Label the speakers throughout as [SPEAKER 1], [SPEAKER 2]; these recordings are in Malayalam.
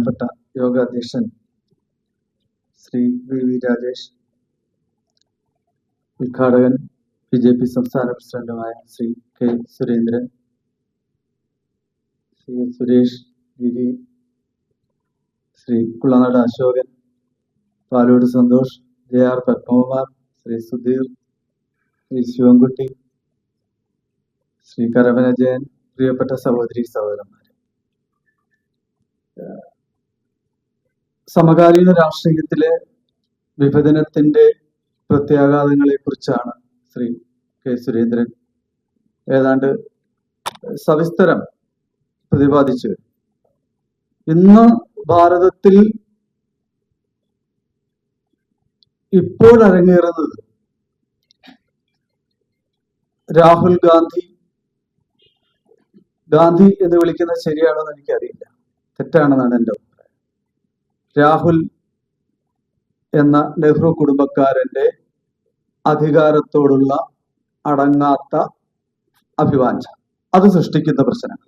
[SPEAKER 1] ബഹുമാനപ്പെട്ട യോഗ അധ്യക്ഷൻ ശ്രീ വി വി രാജേഷ് ഉദ്ഘാടകൻ ബി ജെ പി സംസ്ഥാന പ്രസിഡന്റുമായ Shri K Surendran Shri Suresh Giri Shri Kulanad Ashokan Palode Santhosh J R Padmakumar Shri Sudheer Shri Sivankutty Shri Karavana Jayan പ്രിയപ്പെട്ട സഹോദരി സഹോദരന്മാർ സമകാലീന രാഷ്ട്രീയത്തിലെ വിഭജനത്തിന്റെ പ്രത്യാഘാതങ്ങളെ കുറിച്ചാണ് ശ്രീ കെ സുരേന്ദ്രൻ ഏതാണ്ട് സവിസ്തരം പ്രതിപാദിച്ചു ഇന്ന് ഭാരതത്തിൽ ഇപ്പോൾ അരങ്ങേറുന്നത് രാഹുൽ ഗാന്ധി ഗാന്ധി എന്ന് വിളിക്കുന്നത് ശരിയാണോ എന്ന് എനിക്കറിയില്ല. തെറ്റാണെന്നാണ് എന്റെ രാഹുൽ എന്ന നെഹ്റു കുടുംബക്കാരന്റെ അധികാരത്തോടുള്ള അടങ്ങാത്ത അഭിവാഞ്ച അത് സൃഷ്ടിക്കുന്ന പ്രശ്നങ്ങൾ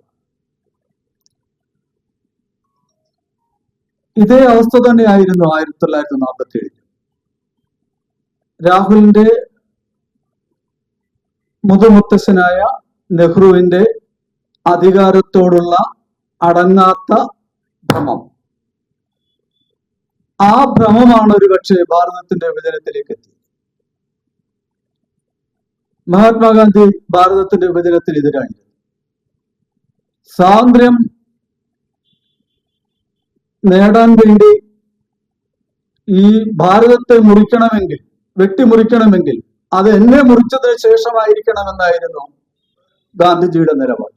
[SPEAKER 1] ഇതേ അവസ്ഥ തന്നെയായിരുന്നു ആയിരത്തി തൊള്ളായിരത്തി നാൽപ്പത്തി ഏഴിൽ രാഹുലിന്റെ മുതുമുത്തശ്ശനായ നെഹ്റുവിന്റെ അധികാരത്തോടുള്ള അടങ്ങാത്ത ഭ്രമം. ആ ഭ്രമമാണ് ഒരു പക്ഷേ ഭാരതത്തിന്റെ വിഭജനത്തിലേക്ക് എത്തിയത്. മഹാത്മാഗാന്ധി ഭാരതത്തിന്റെ വിഭജനത്തിന് എതിരായിരുന്നു സ്വാതന്ത്ര്യം നേടാൻ വേണ്ടി ഈ ഭാരതത്തെ മുറിക്കണമെങ്കിൽ വെട്ടിമുറിക്കണമെങ്കിൽ അത് എന്നെ മുറിച്ചതിന് ശേഷമായിരിക്കണമെന്നായിരുന്നു ഗാന്ധിജിയുടെ നിലപാട്.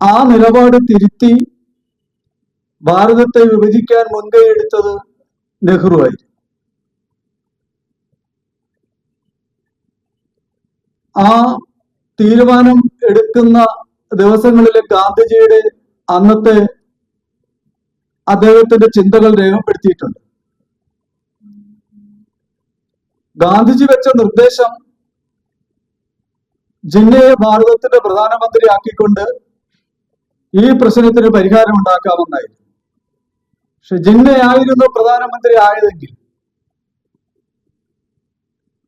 [SPEAKER 1] ആ നിലപാട് തിരുത്തി ഭാരതത്തെ വിഭജിക്കാൻ മുൻകൈ എടുത്തത് നെഹ്റു ആയിരുന്നു. ആ തീരുമാനം എടുക്കുന്ന ദിവസങ്ങളിലെ ഗാന്ധിജിയുടെ അന്നത്തെ അദ്ദേഹത്തിന്റെ ചിന്തകൾ രേഖപ്പെടുത്തിയിട്ടുണ്ട്. ഗാന്ധിജി വെച്ച നിർദ്ദേശം ജിന്നയെ ഭാരതത്തിന്റെ പ്രധാനമന്ത്രിയാക്കിക്കൊണ്ട് ഈ പ്രശ്നത്തിന് പരിഹാരം ഉണ്ടാക്കാമെന്നായിരുന്നു ജിന്നയായിരുന്നു പ്രധാനമന്ത്രി ആയതെങ്കിൽ.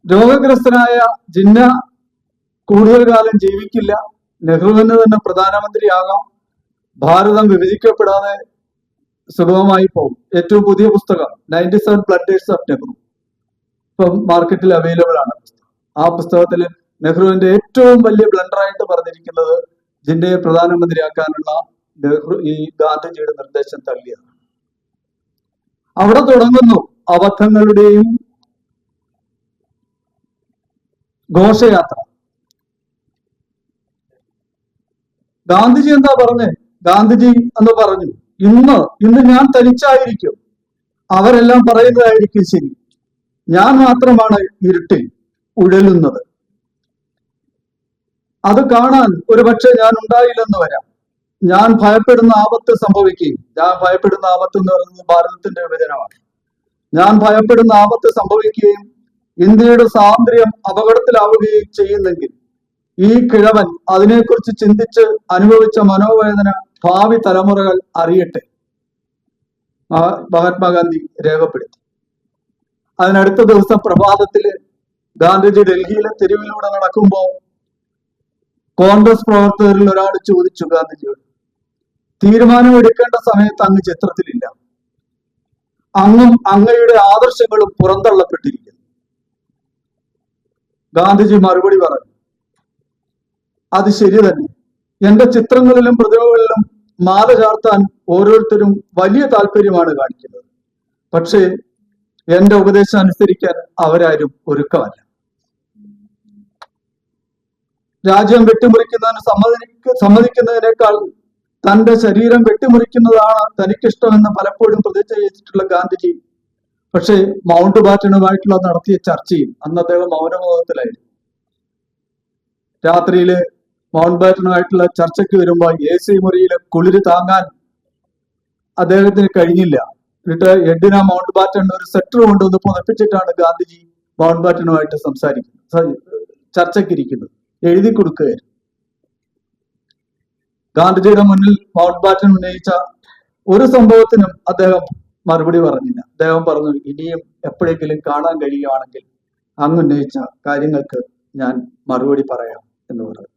[SPEAKER 1] രോഗഗ്രസ്തനായ ജിന്ന കൂടുതൽ കാലം ജീവിക്കില്ല. നെഹ്റുവിന് തന്നെ പ്രധാനമന്ത്രിയാകാം ഭാരതം വിഭജിക്കപ്പെടാതെ സുഗമമായി പോകും ഏറ്റവും പുതിയ പുസ്തകം ninety seven blunders of Nehru ഇപ്പം മാർക്കറ്റിൽ അവൈലബിൾ ആണ് ആ പുസ്തകത്തിൽ നെഹ്റുവിന്റെ ഏറ്റവും വലിയ ബ്ലണ്ടറായിട്ട് പറഞ്ഞിരിക്കുന്നത് ജിന്നയെ പ്രധാനമന്ത്രിയാക്കാനുള്ള നെഹ്റു ഈ ഗാന്ധിജിയുടെ നിർദ്ദേശം തള്ളിയതാണ്. അവിടെ തുടങ്ങുന്നു. അബദ്ധങ്ങളുടെയും ഘോഷയാത്ര. ഗാന്ധിജി എന്താ പറഞ്ഞേ? ഗാന്ധിജി എന്ന് പറഞ്ഞു ഇന്ന് ഇന്ന് ഞാൻ തനിച്ചായിരിക്കും. അവരെല്ലാം പറയുന്നതായിരിക്കും ശരി. ഞാൻ മാത്രമാണ് ഇരുട്ടിൽ ഉഴലുന്നത്. അത് കാണാൻ ഒരുപക്ഷെ ഞാൻ ഉണ്ടായില്ലെന്ന് വരാം. ഞാൻ ഭയപ്പെടുന്ന ആപത്ത് സംഭവിക്കുകയും ഞാൻ ഭയപ്പെടുന്ന ആപത്ത് എന്ന് പറയുന്നത് ഭാരതത്തിന്റെ വിഭജനമാണ്. ഞാൻ ഭയപ്പെടുന്ന ആപത്ത് സംഭവിക്കുകയും ഇന്ത്യയുടെ സ്വാതന്ത്ര്യം അപകടത്തിലാവുകയും ചെയ്യുന്നെങ്കിൽ ഈ കിഴവൻ അതിനെക്കുറിച്ച് ചിന്തിച്ച് അനുഭവിച്ച മനോവേദന ഭാവി തലമുറകൾ അറിയട്ടെ. മഹാത്മാഗാന്ധി രേഖപ്പെടുത്തി. അതിനടുത്ത ദിവസം പ്രഭാതത്തിൽ ഗാന്ധിജി ഡൽഹിയിലെ തെരുവിലൂടെ നടക്കുമ്പോൾ കോൺഗ്രസ് പ്രവർത്തകരിൽ ഒരാൾ ചോദിച്ചു ഗാന്ധിജിയോട് തീരുമാനമെടുക്കേണ്ട സമയത്ത് അങ്ങ് ചിത്രത്തിലില്ല. അങ്ങും അങ്ങയുടെ ആദർശങ്ങളും പുറന്തള്ളപ്പെട്ടിരിക്കുന്നു. ഗാന്ധിജി മറുപടി പറഞ്ഞു അത് ശരി തന്നെ. എന്റെ ചിത്രങ്ങളിലും പ്രതിമകളിലും മാല ചാർത്താൻ ഓരോരുത്തരും വലിയ താല്പര്യമാണ് കാണിക്കുന്നത്. പക്ഷേ എന്റെ ഉപദേശം അനുസരിക്കാൻ അവരാരും ഒരുക്കമല്ല. രാജ്യം വെട്ടിമുറിക്കുന്നതിന് സമ്മതി സമ്മതിക്കുന്നതിനേക്കാൾ തന്റെ ശരീരം വെട്ടിമുറിക്കുന്നതാണ് തനിക്കിഷ്ടമെന്ന് പലപ്പോഴും പ്രതിജ്ഞ ചെയ്തിട്ടുള്ള ഗാന്ധിജി. പക്ഷേ മൗണ്ട് ബാറ്റനുമായിട്ടുള്ള നടത്തിയ ചർച്ചയിൽ അന്ന് അദ്ദേഹം മൗനബോധത്തിലായിരുന്നു രാത്രിയിൽ മൗണ്ട് ബാറ്റനുമായിട്ടുള്ള ചർച്ചയ്ക്ക് വരുമ്പോൾ എ സി മുറിയിലെ കുളിര് താങ്ങാൻ അദ്ദേഹത്തിന് കഴിഞ്ഞില്ല. എന്നിട്ട് എഡിന മൗണ്ട് ബാറ്റൺ ഒരു സെറ്റർ കൊണ്ടുവന്ന് പുതപ്പിച്ചിട്ടാണ് ഗാന്ധിജി മൗണ്ട് ബാറ്റനുമായിട്ട് സംസാരിക്കുന്നത്. ചർച്ചയ്ക്കിരിക്കുന്നത് എഴുതി കൊടുക്കുകയായിരുന്നു. ഗാന്ധിജിയുടെ മുന്നിൽ മൗണ്ട് ബാറ്റൻ ഉന്നയിച്ച ഒരു സംഭവത്തിനും അദ്ദേഹം മറുപടി പറഞ്ഞില്ല. അദ്ദേഹം പറഞ്ഞു ഇനിയും എപ്പോഴെങ്കിലും കാണാൻ കഴിയുകയാണെങ്കിൽ അങ്ങ് ഉന്നയിച്ച കാര്യങ്ങൾക്ക് ഞാൻ മറുപടി പറയാം എന്ന് പറഞ്ഞു.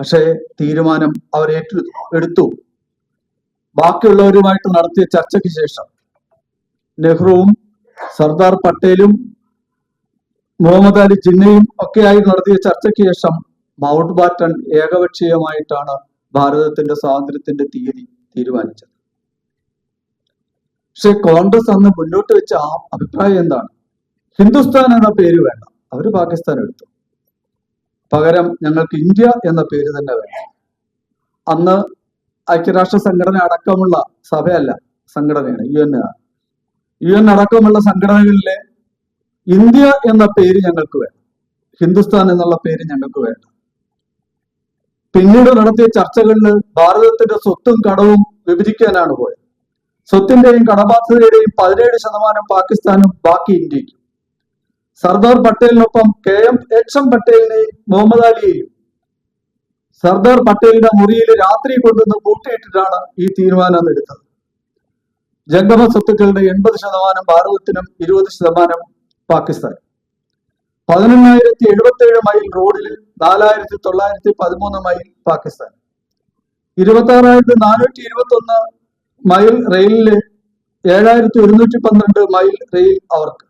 [SPEAKER 1] പക്ഷേ തീരുമാനം അവർ ഏറ്റു എടുത്തു. ബാക്കിയുള്ളവരുമായിട്ട് നടത്തിയ ചർച്ചയ്ക്ക് ശേഷം നെഹ്റുവും സർദാർ പട്ടേലും മുഹമ്മദ് അലി ജിന്നയും ഒക്കെയായി നടത്തിയ ചർച്ചയ്ക്ക് ശേഷം മൗണ്ട് ബാറ്റൺ ഏകപക്ഷീയമായിട്ടാണ് ഭാരതത്തിന്റെ സ്വാതന്ത്ര്യത്തിന്റെ തീയതി തീരുമാനിച്ചത്. പക്ഷെ കോൺഗ്രസ് അന്ന് മുന്നോട്ട് വെച്ച ആ അഭിപ്രായം എന്താണ്? ഹിന്ദുസ്ഥാൻ എന്ന പേര് വേണ്ട. അവർ പാകിസ്ഥാൻ എടുത്തു. പകരം ഞങ്ങൾക്ക് ഇന്ത്യ എന്ന പേര് തന്നെ വേണം അന്ന് ഐക്യരാഷ്ട്ര സംഘടന അടക്കമുള്ള സഭയല്ല സംഘടനയാണ് യു എൻ ആണ്. യു എൻ അടക്കമുള്ള സംഘടനകളിലെ ഇന്ത്യ എന്ന പേര് ഞങ്ങൾക്ക് വേണം ഹിന്ദുസ്ഥാൻ എന്നുള്ള പേര് ഞങ്ങൾക്ക് വേണ്ട. പിന്നീട് നടത്തിയ ചർച്ചകളിൽ ഭാരതത്തിന്റെ സ്വത്തും കടവും വിഭജിക്കാനാണ് പോയത്. സ്വത്തിന്റെയും കടബാധ്യതയുടെയും പതിനേഴ് ശതമാനം പാകിസ്ഥാനും ബാക്കി ഇന്ത്യക്കും സർദാർ പട്ടേലിനൊപ്പം കെ എം എച്ച് എം പട്ടേലിനെയും മുഹമ്മദ് അലിയെയും സർദാർ പട്ടേലിന്റെ മുറിയിൽ രാത്രി കൊണ്ടുവന്ന് പൂട്ടിയിട്ടിട്ടാണ് ഈ തീരുമാനം എടുത്തത്. ജംഗമ സ്വത്തുക്കളുടെ എൺപത് ശതമാനം ഭാരതത്തിനും ഇരുപത് ശതമാനം പാകിസ്ഥാൻ പതിനെണ്ണായിരത്തി എഴുപത്തി ഏഴ് മൈൽ റോഡിൽ നാലായിരത്തി തൊള്ളായിരത്തി പതിമൂന്ന് മൈൽ പാകിസ്ഥാൻ. ഇരുപത്തി ആറായിരത്തി നാനൂറ്റി ഇരുപത്തി ഒന്ന് മൈൽ റെയിലിൽ ഏഴായിരത്തി ഒരുന്നൂറ്റി പന്ത്രണ്ട് മൈൽ റെയിൽ അവർക്ക്.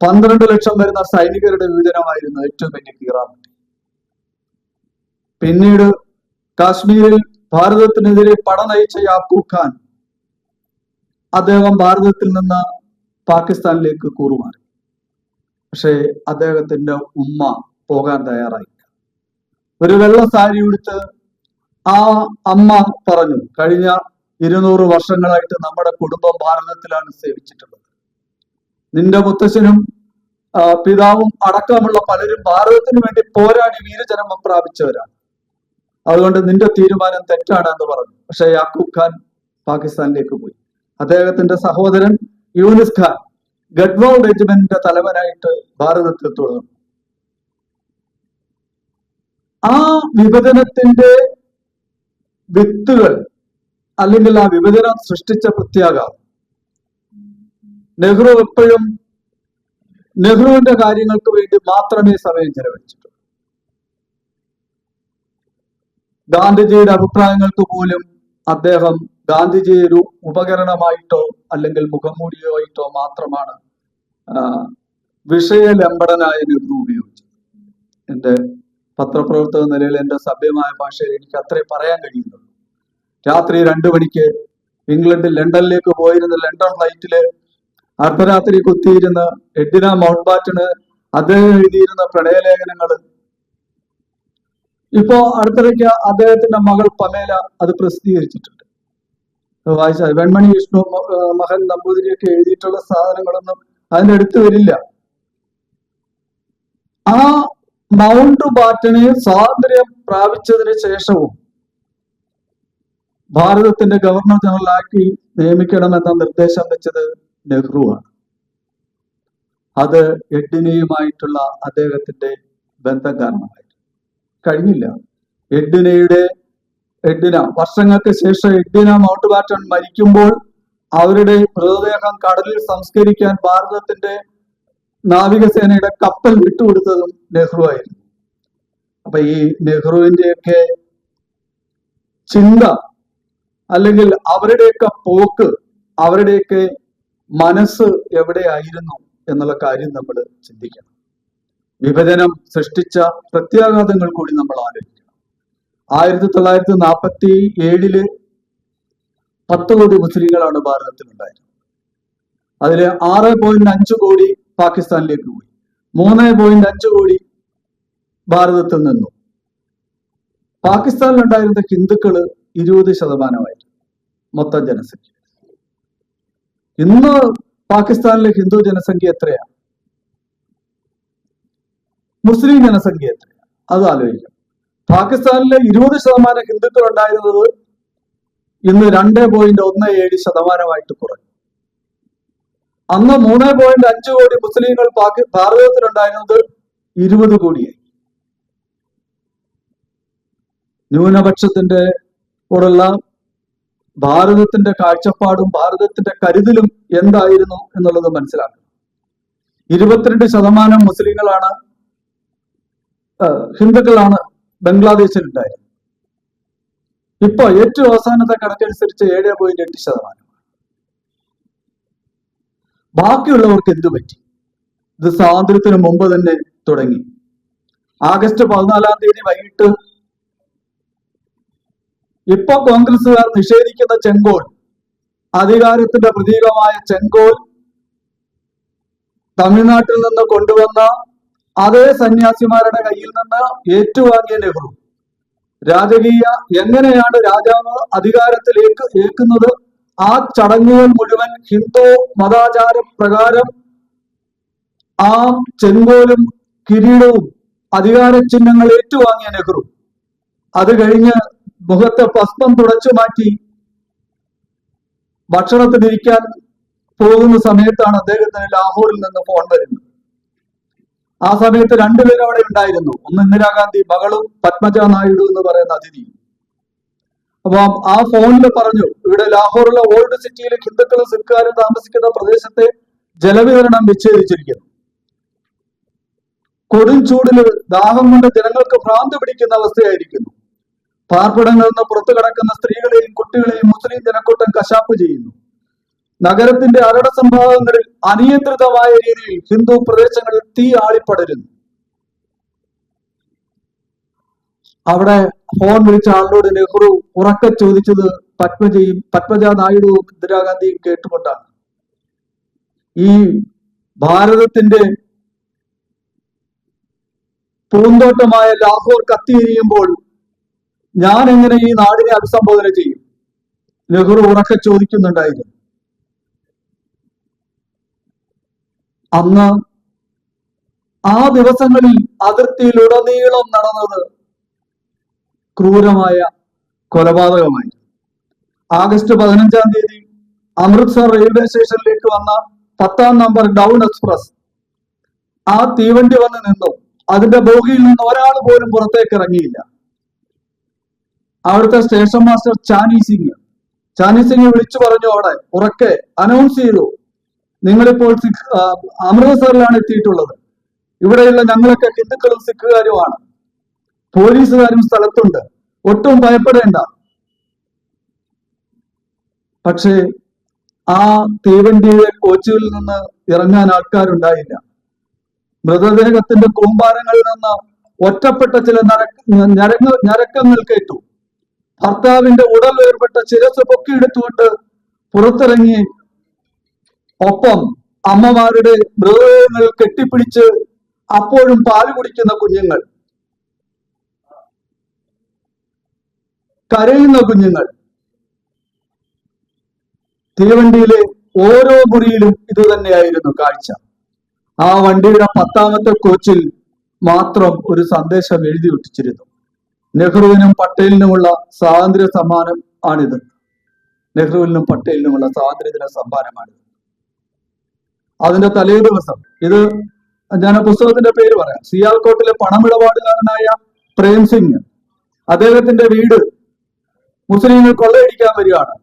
[SPEAKER 1] പന്ത്രണ്ട് ലക്ഷം വരുന്ന സൈനികരുടെ വിവിധനമായിരുന്നു ഏറ്റവും വലിയ കീറാമുട്ടി. പിന്നീട് കാശ്മീരിൽ ഭാരതത്തിനെതിരെ പട നയിച്ച യാക്കൂബ് ഖാൻ അദ്ദേഹം ഭാരതത്തിൽ നിന്ന് പാകിസ്ഥാനിലേക്ക് കൂറുമാറി. പക്ഷേ അദ്ദേഹത്തിന്റെ ഉമ്മ പോകാൻ തയ്യാറായില്ല ഒരു വെള്ള സാരി ഉടുത്ത് ആ അമ്മ പറഞ്ഞു കഴിഞ്ഞ ഇരുന്നൂറ് വർഷങ്ങളായിട്ട് നമ്മുടെ കുടുംബം ഭാരതത്തിലാണ് സേവിച്ചിട്ടുള്ളത്. നിന്റെ മുത്തശ്ശനും പിതാവും അടക്കമുള്ള പലരും ഭാരതത്തിന് വേണ്ടി പോരാടി വീരജന്മം പ്രാപിച്ചവരാണ്. അതുകൊണ്ട് നിന്റെ തീരുമാനം തെറ്റാണ് എന്ന് പറഞ്ഞു. പക്ഷെ യാക്കൂബ് ഖാൻ പാകിസ്ഥാനിലേക്ക് പോയി. അദ്ദേഹത്തിന്റെ സഹോദരൻ യൂനിസ് ഖാൻ ഗഡ്വാൾ റെജിമെന്റിന്റെ തലവനായിട്ട് ഭാരതത്തിൽ തുടർന്നു ആ വിഭജനത്തിന്റെ വിത്തുകൾ അല്ലെങ്കിൽ ആ വിഭജനം സൃഷ്ടിച്ച പ്രത്യാഘാതം. നെഹ്റു എപ്പോഴും നെഹ്റുവിന്റെ കാര്യങ്ങൾക്ക് വേണ്ടി മാത്രമേ സമയം ചെലവഴിച്ചിട്ടുള്ളൂ. ഗാന്ധിജിയുടെ അഭിപ്രായങ്ങൾക്ക് പോലും അദ്ദേഹം ഗാന്ധിജി ഒരു ഉപകരണമായിട്ടോ അല്ലെങ്കിൽ മുഖംമൂടിയോ ആയിട്ടോ മാത്രമാണ് വിഷയലംബടനായ നെഹ്റു ഉപയോഗിച്ചത്. എന്റെ പത്രപ്രവർത്തക നിലയിൽ എന്റെ സഭ്യമായ ഭാഷയിൽ എനിക്ക് അത്രേ പറയാൻ കഴിയുന്നുള്ളൂ. രാത്രി രണ്ടു മണിക്ക് ഇംഗ്ലണ്ടിൽ ലണ്ടനിലേക്ക് പോയിരുന്ന ലണ്ടൻ ഫ്ലൈറ്റിൽ അർദ്ധരാത്രി കുത്തിയിരുന്ന എഡിന മൗണ്ട് ബാറ്റന് അദ്ദേഹം എഴുതിയിരുന്ന പ്രണയലേഖനങ്ങൾ ഇപ്പോ അടുത്തിടയ്ക്ക് അദ്ദേഹത്തിന്റെ മകൾ പമേല അത് പ്രസിദ്ധീകരിച്ചിട്ടുണ്ട്. വായിച്ചാൽ വെൺമണി വിഷ്ണു മഹൻ നമ്പൂതിരിയൊക്കെ എഴുതിയിട്ടുള്ള സാധനങ്ങളൊന്നും അതിന്റെ അടുത്ത് വരില്ല. ആ മൗണ്ട് ബാറ്റനെ സ്വാതന്ത്ര്യം പ്രാപിച്ചതിന് ശേഷവും ഭാരതത്തിന്റെ ഗവർണർ ജനറലാക്കി നിയമിക്കണമെന്ന നിർദ്ദേശം വെച്ചത് നെഹ്റുവാണ്. അത് എഡിനയുമായിട്ടുള്ള അദ്ദേഹത്തിന്റെ ബന്ധം കാരണമായിരുന്നു. കഴിഞ്ഞില്ല. എഡിനയുടെ എഡിന വർഷങ്ങൾക്ക് ശേഷം എഡിന മൗണ്ട് ബാറ്റൺ മരിക്കുമ്പോൾ അവരുടെ മൃതദേഹം കടലിൽ സംസ്കരിക്കാൻ ഭാരതത്തിന്റെ നാവികസേനയുടെ കപ്പൽ വിട്ടുകൊടുത്തതും നെഹ്റു ആയിരുന്നു. അപ്പൊ ഈ നെഹ്റുവിന്റെയൊക്കെ ചിന്ത അല്ലെങ്കിൽ അവരുടെയൊക്കെ പോക്ക് അവരുടെയൊക്കെ മനസ്സ് എവിടെയായിരുന്നു എന്നുള്ള കാര്യം നമ്മൾ ചിന്തിക്കണം. വിഭജനം സൃഷ്ടിച്ച പ്രത്യാഘാതങ്ങൾ കൂടി നമ്മൾ ആലോചിക്കണം. ആയിരത്തി തൊള്ളായിരത്തി നാൽപ്പത്തി ഏഴിൽ പത്ത് കോടി മുസ്ലിങ്ങളാണ് ഭാരതത്തിലുണ്ടായിരുന്നത്. അതിൽ ആറ് പോയിന്റ് അഞ്ച് കോടി പാകിസ്ഥാനിലേക്ക് പോയി. മൂന്ന് പോയിന്റ് അഞ്ച് കോടി ഭാരതത്തിൽ നിന്നു. പാകിസ്ഥാനിലുണ്ടായിരുന്ന ഹിന്ദുക്കൾ ഇരുപത് ശതമാനമായിരുന്നു മൊത്തം ജനസംഖ്യ. ഇന്ന് പാകിസ്ഥാനിലെ ഹിന്ദു ജനസംഖ്യ എത്രയാണ് മുസ്ലിം ജനസംഖ്യ എത്രയാണ് അത് ആലോചിക്കാം. പാകിസ്ഥാനിലെ ഇരുപത് ശതമാനം ഹിന്ദുക്കൾ ഉണ്ടായിരുന്നത് ഇന്ന് രണ്ട് പോയിന്റ് ഒന്ന് ഏഴ് ശതമാനമായിട്ട് കുറഞ്ഞു. അന്ന് മൂന്ന് പോയിന്റ് അഞ്ച് കോടി മുസ്ലിങ്ങൾ പാകി ഭാരതത്തിലുണ്ടായിരുന്നത് ഇരുപത് കോടിയായി. ന്യൂനപക്ഷത്തിന്റെ കൂടെയുള്ള ഭാരതത്തിന്റെ കാഴ്ചപ്പാടും ഭാരതത്തിന്റെ കരുതലും എന്തായിരുന്നു എന്നുള്ളത് മനസ്സിലാക്കണം. ഇരുപത്തിരണ്ട് ശതമാനം മുസ്ലിങ്ങളാണ് ഹിന്ദുക്കളാണ് ബംഗ്ലാദേശിൽ ഉണ്ടായിരുന്നു ഇപ്പൊ ഏറ്റവും അവസാനത്തെ കണക്കനുസരിച്ച് ഏഴ് പോയിന്റ് എട്ട് ശതമാനം. ബാക്കിയുള്ളവർക്ക് എന്തു പറ്റി? ഇത് സ്വാതന്ത്ര്യത്തിന് മുമ്പ് തന്നെ തുടങ്ങി. ആഗസ്റ്റ് പതിനാലാം തീയതി വൈകിട്ട് ഇപ്പൊ കോൺഗ്രസുകാർ നിഷേധിക്കുന്ന ചെങ്കോൾ അധികാരത്തിന്റെ പ്രതീകമായ ചെങ്കോൾ തമിഴ്നാട്ടിൽ നിന്ന് കൊണ്ടുവന്ന അതേ സന്യാസിമാരുടെ കയ്യിൽ നിന്ന് ഏറ്റുവാങ്ങിയ നെഹ്റു. രാജകീയ എങ്ങനെയാണ് രാജാവ് അധികാരത്തിലേക്ക് ഏൽക്കുന്നത്? ആ ചടങ്ങുകൾ മുഴുവൻ ഹിന്ദു മതാചാര പ്രകാരം ആ ചെങ്കോലും കിരീടവും അധികാര ചിഹ്നങ്ങൾ ഏറ്റുവാങ്ങിയ നെഹ്റു. അത് കഴിഞ്ഞ് മുഖത്തെ ഭസ്മം തുടച്ചു മാറ്റി ഭക്ഷണത്തിനിരിക്കാൻ പോകുന്ന സമയത്താണ് അദ്ദേഹത്തിന് ലാഹോറിൽ നിന്ന് ഫോൺ വരുന്നത്. ആ സമയത്ത് രണ്ടുപേരും അവിടെ ഉണ്ടായിരുന്നു. ഒന്ന് ഇന്ദിരാഗാന്ധി മകളും പത്മജ നായിഡു എന്ന് പറയുന്ന അതിഥി. അപ്പൊ ആ ഫോണിൽ പറഞ്ഞു ഇവിടെ ലാഹോറിലെ ഓൾഡ് സിറ്റിയിലെ ഹിന്ദുക്കളും സിഖുകാരും താമസിക്കുന്ന പ്രദേശത്തെ ജലവിതരണം വിച്ഛേദിച്ചിരിക്കുന്നു കൊടും ചൂടിൽ ദാഹം കൊണ്ട് ജനങ്ങൾക്ക് ഭ്രാന്ത് പിടിക്കുന്ന അവസ്ഥയായിരിക്കുന്നു. പാർപ്പിടങ്ങളിൽ നിന്ന് പുറത്തു കിടക്കുന്ന സ്ത്രീകളെയും കുട്ടികളെയും മുസ്ലിം ജനക്കൂട്ടം കശാപ്പ് ചെയ്യുന്നു. നഗരത്തിന്റെ അരട സംഭാവങ്ങളിൽ അനിയന്ത്രിതമായ രീതിയിൽ ഹിന്ദു പ്രദേശങ്ങളിൽ തീ ആളിപ്പടരുന്നു. അവിടെ ഫോൺ വിളിച്ച ആളിനോട് നെഹ്റു ഉറക്കെ ചോദിച്ചത് പത്മജയും പത്മജ നായിഡുവും ഇന്ദിരാഗാന്ധിയും കേട്ടുകൊണ്ടാണ്. ഈ ഭാരതത്തിന്റെ പൂന്തോട്ടമായ ലാഹോർ കത്തിയെരിയുമ്പോൾ ഞാൻ എങ്ങനെ ഈ നാടിനെ അഭിസംബോധന ചെയ്യും? നെഹ്റു ഉറക്കെ ചോദിക്കുന്നുണ്ടായിരുന്നു. അന്ന് ആ ദിവസങ്ങളിൽ അതിർത്തിയിലുടനീളം നടന്നത് ക്രൂരമായ കൊലപാതകമായി. ആഗസ്റ്റ് പതിനഞ്ചാം തീയതി അമൃത്സർ റെയിൽവേ സ്റ്റേഷനിലേക്ക് വന്ന പത്താം നമ്പർ ഡൗൺ എക്സ്പ്രസ് ആ തീവണ്ടി വന്ന് നിന്നു. അതിന്റെ ബോഗിയിൽ നിന്ന് ഒരാൾ പോലും പുറത്തേക്ക് ഇറങ്ങിയില്ല. അവിടുത്തെ സ്റ്റേഷൻ മാസ്റ്റർ ചാനി സിംഗ്. ചാനി സിംഗ് വിളിച്ചു പറഞ്ഞു അവിടെ ഉറക്കെ അനൗൺസ് ചെയ്തു. നിങ്ങളിപ്പോൾ സിഖ് അമൃത്സറിലാണ് എത്തിയിട്ടുള്ളത്. ഇവിടെയുള്ള ഞങ്ങളൊക്കെ ഹിന്ദുക്കളും സിഖുകാരുമാണ്. പോലീസുകാരും സ്ഥലത്തുണ്ട്. ഒട്ടും ഭയപ്പെടേണ്ട. പക്ഷേ ആ തീവണ്ടിയുടെ കോച്ചുകളിൽ നിന്ന് ഇറങ്ങാൻ ആൾക്കാരുണ്ടായില്ല. മൃതദേഹത്തിന്റെ കൂമ്പാരങ്ങളിൽ നിന്ന് ഒറ്റപ്പെട്ട ചില ഞരങ്ങ ഞരക്കങ്ങൾ കേട്ടു. ഭർത്താവിന്റെ ഉടൽ വേർപെട്ട ശിരസ് പൊക്കിയെടുത്തുകൊണ്ട് പുറത്തിറങ്ങി ഒപ്പം അമ്മമാരുടെ മൃതദേഹങ്ങൾ കെട്ടിപ്പിടിച്ച് അപ്പോഴും പാൽ കുടിക്കുന്ന കുഞ്ഞുങ്ങൾ. കരയുന്ന കുഞ്ഞുങ്ങൾ. തീവണ്ടിയിലെ ഓരോ മുറിയിലും ഇത് തന്നെയായിരുന്നു കാഴ്ച. ആ വണ്ടിയുടെ പത്താമത്തെ കോച്ചിൽ മാത്രം ഒരു സന്ദേശം എഴുതി ഒട്ടിച്ചിരുന്നു. നെഹ്റുവിനും പട്ടേലിനുമുള്ള സ്വാതന്ത്ര്യ സമ്മാനം ആണിത്. നെഹ്റുവിനും പട്ടേലിനുമുള്ള സ്വാതന്ത്ര്യദിന സമ്മാനമാണിത്. അതിന്റെ തലേ ദിവസം. ഇത് ഞാൻ പുസ്തകത്തിന്റെ പേര് പറയാം. സിയാൽകോട്ടിലെ പണമിടപാടുകാരനായ പ്രേം സിംഗ്. അദ്ദേഹത്തിന്റെ വീട് മുസ്ലിങ്ങൾ കൊള്ളയടിക്കാൻ വരികയാണ്.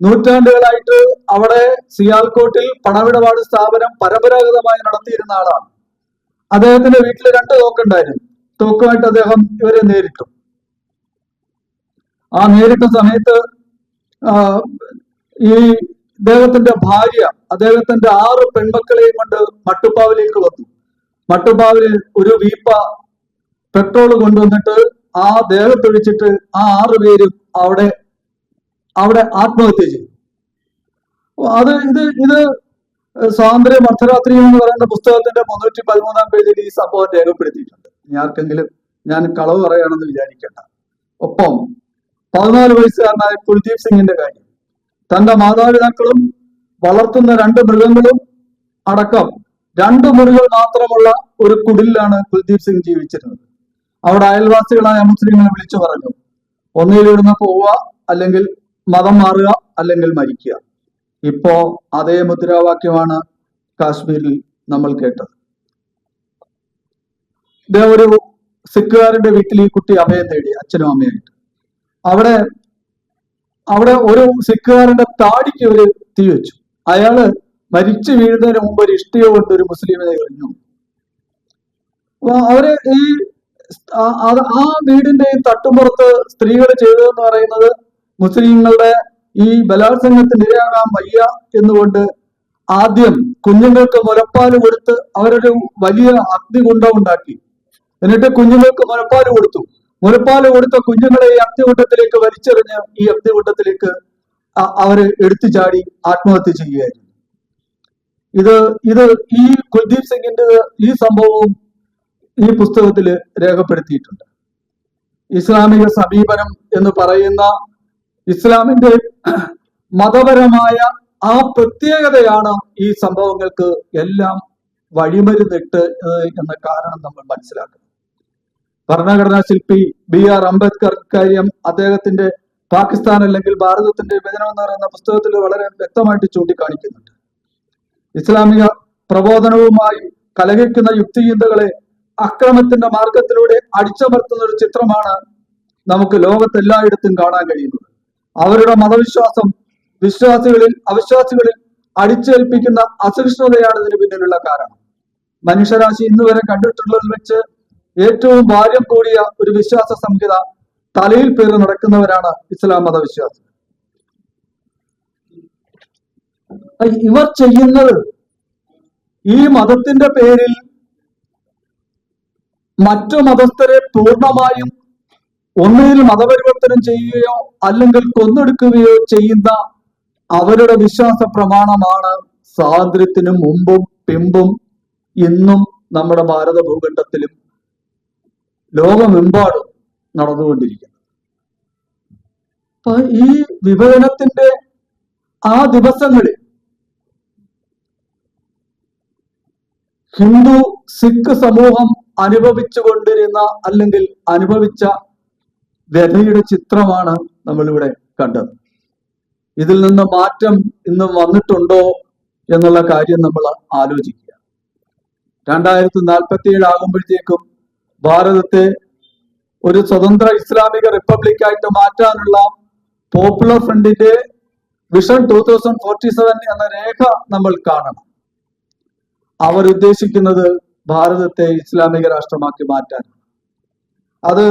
[SPEAKER 1] നൂറ്റാണ്ടുകളായിട്ട് അവിടെ സിയാൽകോട്ടിൽ പണമിടപാട് സ്ഥാപനം പരമ്പരാഗതമായി നടത്തിയിരുന്ന ആളാണ്. അദ്ദേഹത്തിന്റെ വീട്ടിൽ രണ്ട് തോക്കുണ്ടായിരുന്നു. തോക്കുമായിട്ട് അദ്ദേഹം ഇവരെ നേരിട്ടു. ആ നേരിട്ട സമയത്ത് ഈ അദ്ദേഹത്തിന്റെ ഭാര്യ അദ്ദേഹത്തിന്റെ ആറ് പെൺമക്കളെയും കൊണ്ട് മട്ടുപ്പാവിലേക്ക് വന്നു. മട്ടുപ്പാവിലിൽ ഒരു വീപ്പ പെട്രോൾ കൊണ്ടുവന്നിട്ട് ആ ദേഹത്തൊഴിച്ചിട്ട് ആ ആറ് പേരും അവിടെ അവിടെ ആത്മഹത്യ ചെയ്തു. അത് ഇത് ഇത് സ്വാതന്ത്ര്യ മധ്യരാത്രി എന്ന് പറയുന്ന പുസ്തകത്തിന്റെ മുന്നൂറ്റി പതിമൂന്നാം പേജിൽ ഈ സംഭവം രേഖപ്പെടുത്തിയിട്ടുണ്ട്. ഇനി ആർക്കെങ്കിലും ഞാൻ കളവ് പറയുകയാണെന്ന് വിചാരിക്കേണ്ട. ഒപ്പം പതിനാല് വയസ്സുകാരനായ കുൽദീപ് സിംഗിന്റെ കാര്യം. തന്റെ മാതാപിതാക്കളും വളർത്തുന്ന രണ്ട് മൃഗങ്ങളും അടക്കം രണ്ട് മുറികൾ മാത്രമുള്ള ഒരു കുടിലാണ് കുൽദീപ് സിംഗ് ജീവിച്ചിരുന്നത്. അവിടെ അയൽവാസികളായ മുസ്ലിങ്ങളെ വിളിച്ചു പറഞ്ഞു ഒന്നിലിരുന്ന് പോവുക അല്ലെങ്കിൽ മതം മാറുക അല്ലെങ്കിൽ മരിക്കുക. ഇപ്പോ അതേ മുദ്രാവാക്യമാണ് കാശ്മീരിൽ നമ്മൾ കേട്ടത്. ഇതേ ഒരു സിഖുകാരുടെ വീട്ടിൽ ഈ കുട്ടി അഭയം തേടി അച്ഛനും അമ്മയായിട്ട് അവിടെ അവിടെ ഒരു സിഖുകാരന്റെ താടിക്ക് ഒരു തീ വെച്ചു. അയാൾ മരിച്ചു വീഴുന്നതിന് മുമ്പ് ഒരു ഇഷ്ടിക കൊണ്ട് ഒരു മുസ്ലിമിനെ എറിഞ്ഞു. അവർ ഈ ആ- വീടിന്റെ തട്ടുമ്പുറത്ത് സ്ത്രീകൾ ചെയ്തതെന്ന് പറയുന്നത് മുസ്ലിങ്ങളുടെ ഈ ബലാത്സംഗത്തിന് ഇരയാകാൻ വയ്യ എന്നുകൊണ്ട് ആദ്യം കുഞ്ഞുങ്ങൾക്ക് മുലപ്പാൽ കൊടുത്ത് അവരൊരു വലിയ അഗ്നികുണ്ഡം ഉണ്ടാക്കി. എന്നിട്ട് കുഞ്ഞുങ്ങൾക്ക് മുലപ്പാൽ കൊടുത്തു. മുലപ്പാൽ കൊടുത്ത കുഞ്ഞുങ്ങളെ ഈ അഗ്നികുണ്ടത്തിലേക്ക് വലിച്ചെറിഞ്ഞ് ഈ അഗ്നികുണ്ഡത്തിലേക്ക് അവർ എടുത്തു ചാടി ആത്മഹത്യ ചെയ്യുകയായിരുന്നു. ഇത് ഇത് ഈ കുൽദീപ് സിംഗിന്റെ ഈ സംഭവവും ഈ പുസ്തകത്തിൽ രേഖപ്പെടുത്തിയിട്ടുണ്ട്. ഇസ്ലാമിക സമീപനം എന്ന് പറയുന്ന ഇസ്ലാമിന്റെ മതപരമായ ആ പ്രത്യേകതയാണ് ഈ സംഭവങ്ങൾക്ക് എല്ലാം വഴിമരുന്നിട്ട് എന്ന കാരണം നമ്മൾ മനസ്സിലാക്കുന്നു. ഭരണഘടനാ ശില്പി ബി ആർ അംബേദ്കർ കാര്യം അദ്ദേഹത്തിന്റെ പാകിസ്ഥാൻ അല്ലെങ്കിൽ ഭാരതത്തിന്റെ വിഭജനം എന്ന് പറയുന്ന പുസ്തകത്തിൽ വളരെ വ്യക്തമായിട്ട് ചൂണ്ടിക്കാണിക്കുന്നുണ്ട്. ഇസ്ലാമിക പ്രബോധനവുമായി കലഹിക്കുന്ന യുക്തിചിന്തകളെ അക്രമത്തിന്റെ മാർഗത്തിലൂടെ അടിച്ചമർത്തുന്ന ഒരു ചിത്രമാണ് നമുക്ക് ലോകത്തെല്ലായിടത്തും കാണാൻ കഴിയുന്നത്. അവരുടെ മതവിശ്വാസം വിശ്വാസികളിൽ അവിശ്വാസികളിൽ അടിച്ചേൽപ്പിക്കുന്ന അസഹിഷ്ണുതയാണ് ഇതിന് പിന്നിലുള്ള കാരണം. മനുഷ്യരാശി ഇന്നുവരെ കണ്ടിട്ടുള്ളതിൽ വെച്ച് ഏറ്റവും ഭാര്യം കൂടിയ ഒരു വിശ്വാസ സംഹിത തലയിൽ പേര് നടക്കുന്നവരാണ് ഇസ്ലാം മതവിശ്വാസികൾ. ഇവർ ചെയ്യുന്നത് ഈ മതത്തിന്റെ പേരിൽ മറ്റു മതസ്ഥരെ പൂർണമായും ഒന്നിൽ മതപരിവർത്തനം ചെയ്യുകയോ അല്ലെങ്കിൽ കൊന്നെടുക്കുകയോ ചെയ്യുന്ന അവരുടെ വിശ്വാസ പ്രമാണമാണ് സ്വാതന്ത്ര്യത്തിനും മുമ്പും പിമ്പും ഇന്നും നമ്മുടെ ഭാരത ഭൂഖണ്ഡത്തിലും ലോകമെമ്പാടും നടന്നുകൊണ്ടിരിക്കുന്നത്. അപ്പൊ ഈ വിഭജനത്തിന്റെ ആ ദിവസങ്ങളിൽ ഹിന്ദു സിഖ് സമൂഹം അനുഭവിച്ചുകൊണ്ടിരുന്ന അല്ലെങ്കിൽ അനുഭവിച്ച വ്യഥയുടെ ചിത്രമാണ് നമ്മളിവിടെ കണ്ടത്. ഇതിൽ നിന്ന് മാറ്റം ഇന്ന് വന്നിട്ടുണ്ടോ എന്നുള്ള കാര്യം നമ്മൾ ആലോചിക്കുക. രണ്ടായിരത്തി നാൽപ്പത്തി ഏഴ് ആകുമ്പോഴത്തേക്കും ഭാരതത്തെ ഒരു സ്വതന്ത്ര ഇസ്ലാമിക റിപ്പബ്ലിക് ആയിട്ട് മാറ്റാനുള്ള പോപ്പുലർ ഫ്രണ്ടിന്റെ vision two thousand forty seven എന്ന രേഖ നമ്മൾ കാണണം. അവർ ഉദ്ദേശിക്കുന്നത് ഭാരതത്തെ ഇസ്ലാമിക രാഷ്ട്രമാക്കി മാറ്റാൻ. അത്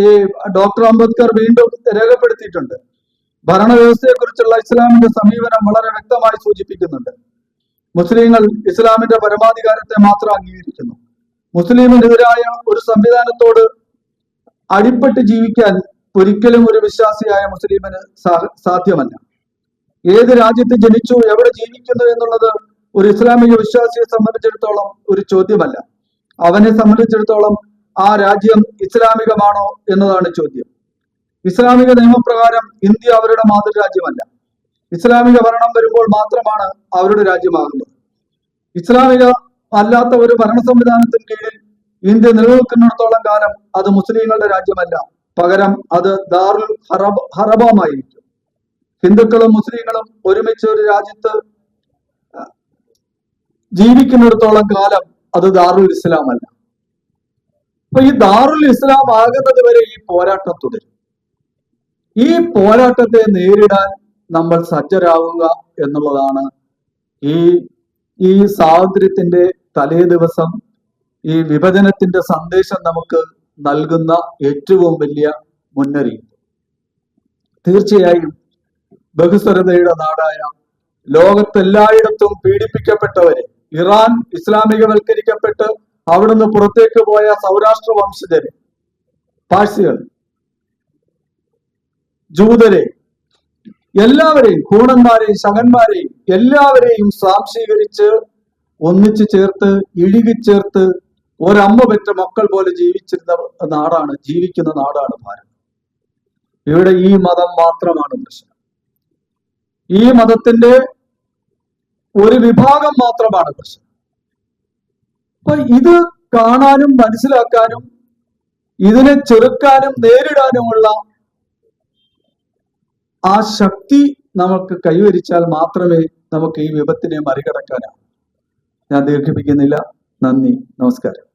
[SPEAKER 1] ഈ ഡോക്ടർ അംബേദ്കർ വീണ്ടും രേഖപ്പെടുത്തിയിട്ടുണ്ട്. ഭരണവ്യവസ്ഥയെ കുറിച്ചുള്ള ഇസ്ലാമിന്റെ സമീപനം വളരെ വ്യക്തമായി സൂചിപ്പിക്കുന്നുണ്ട്. മുസ്ലിങ്ങൾ ഇസ്ലാമിന്റെ പരമാധികാരത്തെ മാത്രം അംഗീകരിക്കുന്നു. മുസ്ലിമിനെതിരായ ഒരു സംവിധാനത്തോട് അടിപ്പെട്ട് ജീവിക്കാൻ ഒരിക്കലും ഒരു വിശ്വാസിയായ മുസ്ലിമിന് സാധ്യമല്ല. ഏത് രാജ്യത്ത് ജനിച്ചു എവിടെ ജീവിക്കുന്നു എന്നുള്ളത് ഒരു ഇസ്ലാമിക വിശ്വാസിയെ സംബന്ധിച്ചിടത്തോളം ഒരു ചോദ്യമല്ല. അവനെ സംബന്ധിച്ചിടത്തോളം ആ രാജ്യം ഇസ്ലാമികമാണോ എന്നതാണ് ചോദ്യം. ഇസ്ലാമിക നിയമപ്രകാരം ഇന്ത്യ അവരുടെ മാതൃരാജ്യമല്ല. ഇസ്ലാമിക ഭരണം വരുമ്പോൾ മാത്രമാണ് അവരുടെ രാജ്യമാകുന്നത്. ഇസ്ലാമിക അല്ലാത്ത ഒരു ഭരണ സംവിധാനത്തിന് കീഴിൽ ഇന്ത്യ നിലനിൽക്കുന്നിടത്തോളം കാലം അത് മുസ്ലിങ്ങളുടെ രാജ്യമല്ല. പകരം അത് ദാറുൽ ഹറബ് ഹറബമായിരിക്കും. ഹിന്ദുക്കളും മുസ്ലിങ്ങളും ഒരുമിച്ച് ഒരു രാജ്യത്ത് ജീവിക്കുന്നിടത്തോളം കാലം അത് ദാറുൽ ഇസ്ലാം അല്ല അപ്പൊ ഈ ദാറുൽ ഇസ്ലാം ആകുന്നത് വരെ ഈ പോരാട്ടം തുടരും. ഈ പോരാട്ടത്തെ നേരിടാൻ നമ്മൾ സജ്ജരാകുക എന്നുള്ളതാണ് ഈ ഈ സ്വാതന്ത്ര്യത്തിന്റെ തലേ ദിവസം ഈ വിഭജനത്തിന്റെ സന്ദേശം നമുക്ക് നൽകുന്ന ഏറ്റവും വലിയ മുന്നറിയിപ്പ് തീർച്ചയായും ബഹുസ്വരതയുടെ നാടായ ലോകത്തെല്ലായിടത്തും പീഡിപ്പിക്കപ്പെട്ടവരെ ഇറാൻ ഇസ്ലാമികവൽക്കരിക്കപ്പെട്ട് അവിടുന്ന് പുറത്തേക്ക് പോയ സൗരാഷ്ട്ര വംശജര് പാഴ്സികൾ ജൂതരെ എല്ലാവരെയും കൂണന്മാരെയും ശകന്മാരെയും എല്ലാവരെയും സാക്ഷീകരിച്ച് ഒന്നിച്ചു ചേർത്ത് ഇഴുകിച്ചേർത്ത് ഒരമ്മ പെറ്റ മക്കൾ പോലെ ജീവിച്ചിരുന്ന നാടാണ് ജീവിക്കുന്ന നാടാണ് ഭാരതം. ഇവിടെ ഈ മതം മാത്രമാണ് പ്രശ്നം. ഈ മതത്തിന്റെ ഒരു വിഭാഗം മാത്രമാണ് പ്രശ്നം. അപ്പൊ ഇത് കാണാനും മനസ്സിലാക്കാനും ഇതിനെ ചെറുക്കാനും നേരിടാനുമുള്ള ആ ശക്തി നമുക്ക് കൈവരിച്ചാൽ മാത്രമേ നമുക്ക് ഈ വിപത്തിനെ മറികടക്കാനാവൂ. ഞാൻ ദീർഘിപ്പിക്കുന്നില്ല. നന്ദി. നമസ്കാരം.